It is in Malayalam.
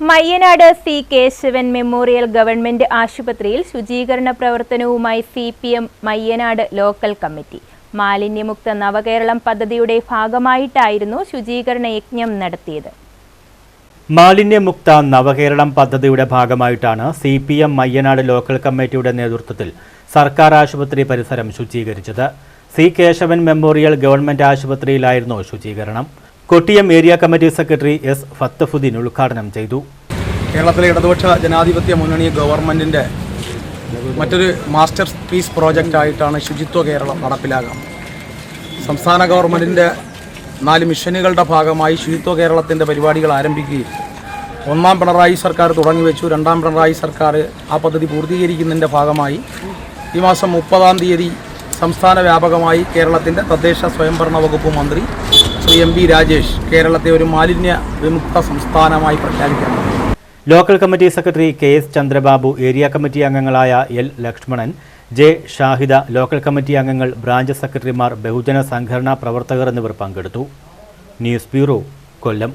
Mayyanad C Kesavan memorial government ആശുപത്രിയിൽ ശുചീകരണ പ്രവർത്തനവുമായി C P M Mayyanad local committee. മാലിന്യമുക്ത നവകേരളം പദ്ധതിയുടെ ഭാഗമായിട്ടായിരുന്നു ശുചീകരണ യജ്ഞം നടത്തിയത്. മാലിന്യമുക്ത നവകേരളം പദ്ധതിയുടെ ഭാഗമായിട്ടാണ് C P M Mayyanad local കമ്മിറ്റിയുടെ നേതൃത്വത്തിൽ സർക്കാർ ആശുപത്രി പരിസരം ശുചീകരിച്ചത്. സി കേശവൻ മെമ്മോറിയൽ ഗവൺമെന്റ് ആശുപത്രിയിലായിരുന്നു ശുചീകരണം. Kottiyam area committee secretary S Fathafuddin ഉദ്ഘാടനം ചെയ്തു. കേരളത്തിലെ ഇടതുപക്ഷ ജനാധിപത്യ മുന്നണി ഗവൺമെന്റിന്റെ മറ്റൊരു മാസ്റ്റർ പീസ് പ്രോജക്റ്റായിട്ടാണ് ശുചിത്വ കേരളം നടപ്പിലാകാം സംസ്ഥാന ഗവൺമെന്റിന്റെ നാല് മിഷനുകളുടെ ഭാഗമായി ശുചിത്വ കേരളത്തിന്റെ പരിപാടികൾ ആരംഭിക്കുകയും ഒന്നാം പിണറായി സർക്കാർ തുടങ്ങി വെച്ചു. രണ്ടാം പിണറായി സർക്കാർ ആ പദ്ധതി പൂർത്തീകരിക്കുന്നതിന്റെ ഭാഗമായി ഈ മാസം മുപ്പതാം തീയതി സംസ്ഥാന വ്യാപകമായി കേരളത്തിന്റെ തദ്ദേശ സ്വയംഭരണ വകുപ്പ് മന്ത്രി ശ്രീ എം വി രാജേഷ് കേരളത്തെ ഒരു മാലിന്യ വിമുക്ത സംസ്ഥാനമായി പ്രഖ്യാപിക്കണം local committee secretary K S Chandrababu area committee അംഗങ്ങളായ L Lakshmanan J Shahida local committee അംഗങ്ങൾ ബ്രാഞ്ച് സെക്രട്ടറിമാർ ബഹുജന സംഘടനാ പ്രവർത്തകർ എന്നിവർ പങ്കെടുത്തു. News bureau Kollam.